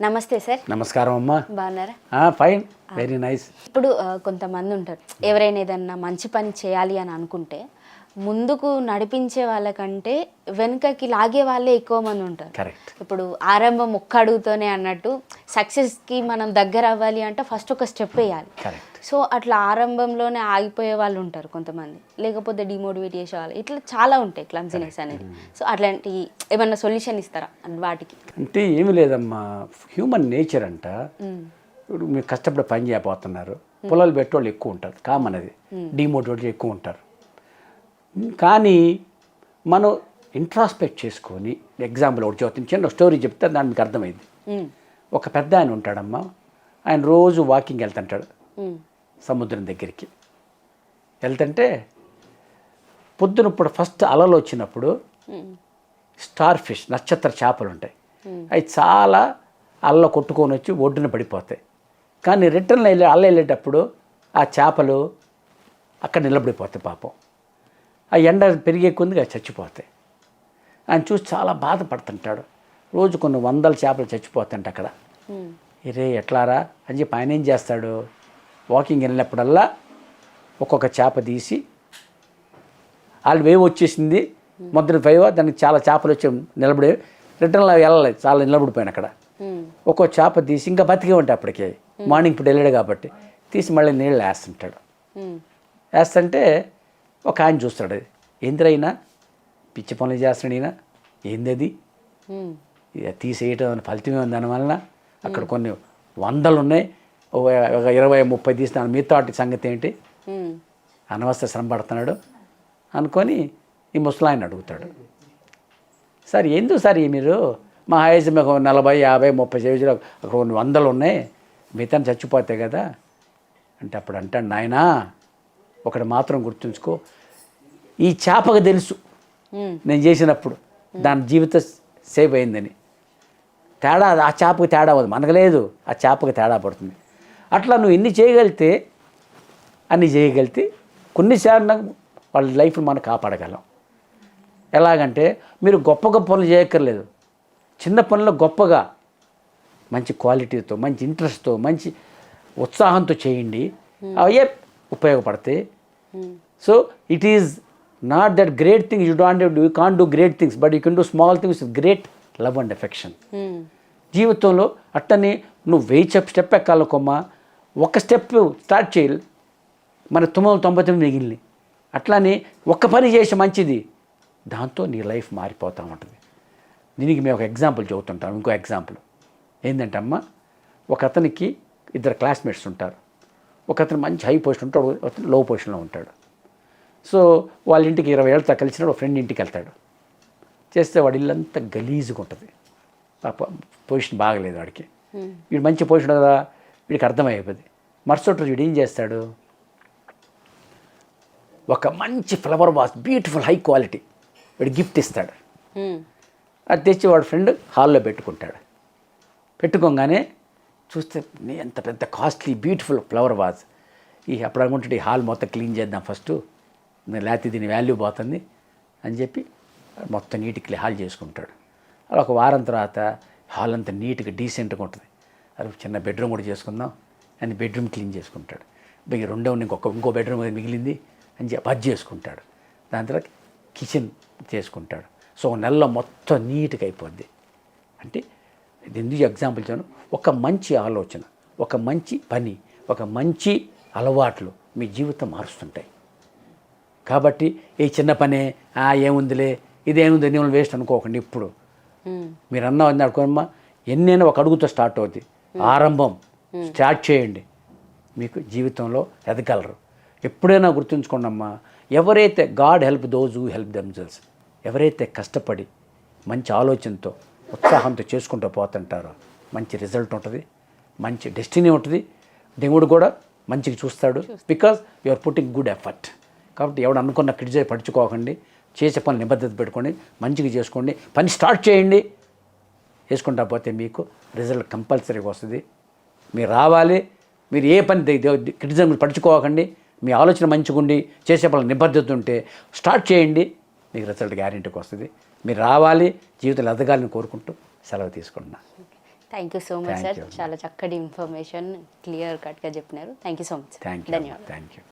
నమస్తే సార్. నమస్కారం అమ్మా. బాగున్నారా? ఫైన్. Very nice. ఇప్పుడు కొంతమంది ఉంటారు. ఎవరైనా ఏదన్నా మంచి పని చేయాలి అని అనుకుంటే ముందుకు నడిపించే వాళ్ళకంటే వెనుకకి లాగే వాళ్ళే ఎక్కువ మంది ఉంటారు. ఇప్పుడు ఆరంభం ఒక్క అడుగుతోనే అన్నట్టు సక్సెస్కి మనం దగ్గర అవ్వాలి అంటే ఫస్ట్ ఒక స్టెప్ వేయాలి. సో అట్లా ఆరంభంలోనే ఆగిపోయే వాళ్ళు ఉంటారు కొంతమంది. లేకపోతే డిమోటివేట్ చేసే వాళ్ళు. ఇట్లా చాలా ఉంటాయి క్లమ్జినెస్ అనేది. సో అట్లాంటి ఏమన్నా సొల్యూషన్ ఇస్తారా అన్ వాటికి? అంటే ఏమి లేదమ్మా. హ్యూమన్ నేచర్ అంట. ఇప్పుడు మీరు కష్టపడి పని చేయబోతున్నారు. పొలాలు పెట్టేవాళ్ళు ఎక్కువ ఉంటారు. కామన్ అది. డిమోటివేట్ ఎక్కువ ఉంటారు. కానీ మనం ఇంట్రాస్పెక్ట్ చేసుకొని ఎగ్జాంపుల్ ఒకటి చెప్తాను చిన్న స్టోరీ చెప్తే దానికి మీకు అర్థమైంది. ఒక పెద్ద ఆయన ఉంటాడమ్మా. ఆయన రోజు వాకింగ్ వెళ్తుంటాడు. సముద్రం దగ్గరికి. వెళ్తుంటే పొద్దున ఇప్పుడు ఫస్ట్ అలలు వచ్చినప్పుడు. స్టార్ ఫిష్ నక్షత్ర చేపలు ఉంటాయి. అవి చాలా అల్ల కొట్టుకొని వచ్చి ఒడ్డున పడిపోతాయి. కానీ రిటర్న్ వెళ్ళి అల్ల వెళ్ళేటప్పుడు ఆ చేపలు అక్కడ నిలబడిపోతాయి పాపం. ఆ ఎండ పెరిగే కొద్దిగా చచ్చిపోతాయి. ఆయన చూసి చాలా బాధపడుతుంటాడు. రోజు కొన్ని వందల చేపలు చచ్చిపోతుంట అక్కడ. ఇరే ఎట్లారా? అని చెప్పి ఆయన ఏం చేస్తాడు? వాకింగ్ వెళ్ళినప్పుడల్లా ఒక్కొక్క చేప తీసి వాళ్ళు వేవ్ వచ్చేసింది. మొదటి ఫైవ్ దానికి చాలా చేపలు వచ్చి నిలబడి రిటర్న్లో వెళ్ళలేదు. చాలా నిలబడిపోయాను అక్కడ. ఒక్కో చేప తీసి ఇంకా బతికే ఉంటాయి అప్పటికే. మార్నింగ్ ఇప్పుడు వెళ్ళాడు కాబట్టి తీసి మళ్ళీ నీళ్ళు వేస్తుంటాడు. వేస్తుంటే ఒక ఆయన చూస్తాడు. ఏందిరైనా? పిచ్చి పనులు చేస్తున్నాడు ఈయన. ఏంది అది తీసేయటం ఫలితమే ఉంది దానివలన అక్కడ కొన్ని వందలు ఉన్నాయి ఒక ఇరవై ముప్పై తీసిన మిగతా సంగతి ఏంటి? మ్మ్. అనవసర శ్రమ పడుతున్నాడు. అనుకొని ఈ ముసలాయన అడుగుతాడు. సార్ ఎందుకు సార్ మీరు? మా ఏజ్ మీకు నలభై యాభై ముప్పై ఏజ్లో కొన్ని వందలు ఉన్నాయి మిగతా చచ్చిపోతాయి కదా. అంటే అప్పుడు అంటాడు నాయనా ఒకటి మాత్రం గుర్తుంచుకో. ఈ చేపకు తెలుసు. నేను చేసినప్పుడు దాని జీవిత సేవ్ అయిందని. తేడా ఆ చేపకు తేడా అవ్వదు. మనకు లేదు ఆ చేపకు తేడా పడుతుంది. అట్లా నువ్వు ఎన్ని చేయగలిగితే అన్ని చేయగలిగితే కొన్నిసార్లు వాళ్ళ లైఫ్ని మనం కాపాడగలం. ఎలాగంటే మీరు గొప్ప గొప్ప పనులు చేయక్కర్లేదు. చిన్న పనులు గొప్పగా మంచి క్వాలిటీతో మంచి ఇంట్రెస్ట్తో మంచి ఉత్సాహంతో చేయండి. అవే ఉపయోగపడతాయి. So it is not that great thing you don't you can do great things but you can do small things with great love and affection. జీవితంలో అట్టని నువ్వు వెయ్యి స్టెప్ స్టెప్ ఎక్కాలకోమ్మా ఒక స్టెప్ స్టార్ట్ చేయాలి. మన తొమ్మిది వందల తొంభై తొమ్మిది మిగిలినాయి అట్లానే ఒక్క పని చేసి మంచిది. దాంతో నీ లైఫ్ మారిపోతూ ఉంటుంది. దీనికి మేము ఒక ఎగ్జాంపుల్ చెబుతుంటాం ఇంకో ఎగ్జాంపుల్. ఏంటంటే అమ్మ ఒక అతనికి ఇద్దరు క్లాస్మేట్స్ ఉంటారు. ఒక అతను మంచి హై పొజిషన్ ఉంటాడు లో పొజిషన్లో ఉంటాడు. సో వాళ్ళ ఇంటికి ఇరవై ఏళ్ళతో కలిసినాడు ఫ్రెండ్ ఇంటికి వెళ్తాడు. చేస్తే వాడి ఇల్లంతా గలీజుగా ఉంటుంది. పొజిషన్ బాగలేదు వాడికి. వీడు మంచి పొజిషన్ కదా వీడికి అర్థమైపోయింది. మరుసటి రోజు వీడు ఏం చేస్తాడు? ఒక మంచి flower vase beautiful high quality వీడు గిఫ్ట్ ఇస్తాడు. అది తెచ్చి వాడు ఫ్రెండ్ హాల్లో పెట్టుకుంటాడు. పెట్టుకోగానే చూస్తే ఎంత పెద్ద కాస్ట్లీ బ్యూటిఫుల్ ఫ్లవర్ వాజ్. ఈ అప్పుడు అనుకుంటే ఈ హాల్ మొత్తం క్లీన్ చేద్దాం ఫస్ట్. లేకపోతే దీని వాల్యూ పోతుంది అని చెప్పి మొత్తం నీట్గా హాల్ చేసుకుంటాడు. అలా ఒక వారం తర్వాత హాల్ అంతా నీట్గా డీసెంట్గా ఉంటుంది. అది చిన్న బెడ్రూమ్ కూడా చేసుకుందాం. అని బెడ్రూమ్ క్లీన్ చేసుకుంటాడు. ఇంక రెండో ఇంకొక ఇంకో బెడ్రూమ్ మిగిలింది అని చెప్పి అది చేసుకుంటాడు. దాని తర్వాత కిచెన్ చేసుకుంటాడు. సో నెలలో మొత్తం నీట్గా అయిపోద్ది. అంటే ఇది ఎందుకు ఎగ్జాంపుల్ ఇచ్చాను ఒక మంచి ఆలోచన ఒక మంచి పని ఒక మంచి అలవాట్లు మీ జీవితం మారుస్తుంటాయి. కాబట్టి ఈ చిన్న పనే "ఆ, ఏముందిలే ఇదేముంది నేను వేస్ట్ అనుకోకండి ఇప్పుడు. మీరు అన్న అనుకోమ్మా ఎన్నైనా ఒక అడుగుతో స్టార్ట్ అవుద్ది. ఆరంభం స్టార్ట్ చేయండి. మీకు జీవితంలో ఎదగలరు. ఎప్పుడైనా గుర్తుంచుకోండి అమ్మా ఎవరైతే God help those who help themselves ఎవరైతే కష్టపడి మంచి ఆలోచనతో ఉత్సాహంతో చేసుకుంటూ పోతుంటారో. మంచి రిజల్ట్ ఉంటుంది. మంచి డెస్టినీ ఉంటుంది. దేవుడు కూడా మంచిగా చూస్తాడు. Because you are putting good effort కాబట్టి ఎవడు అనుకున్న క్రిటిసైజ్ పడుచుకోకండి చేసే పని నిబద్ధత పెట్టుకోండి. మంచిగా చేసుకోండి. పని స్టార్ట్ చేయండి. చేసుకుంటా పోతే మీకు రిజల్ట్ కంపల్సరీగా వస్తుంది. మీరు రావాలి. మీరు ఏ పని క్రిటిజం పడుచుకోకండి మీ ఆలోచన మంచిగుండి. చేసే పని నిబద్ధత ఉంటే స్టార్ట్ చేయండి. మీకు రిజల్ట్ గ్యారెంటీకి వస్తుంది. మీరు రావాలి జీవితంలో ఎదగాలని కోరుకుంటూ సెలవు తీసుకుంటున్నా. Thank you so much sir. చాలా చక్కటి ఇన్ఫర్మేషన్ క్లియర్ కట్గా చెప్పినారు. Thank you so much thank you ధన్యవాదాలు. Thank you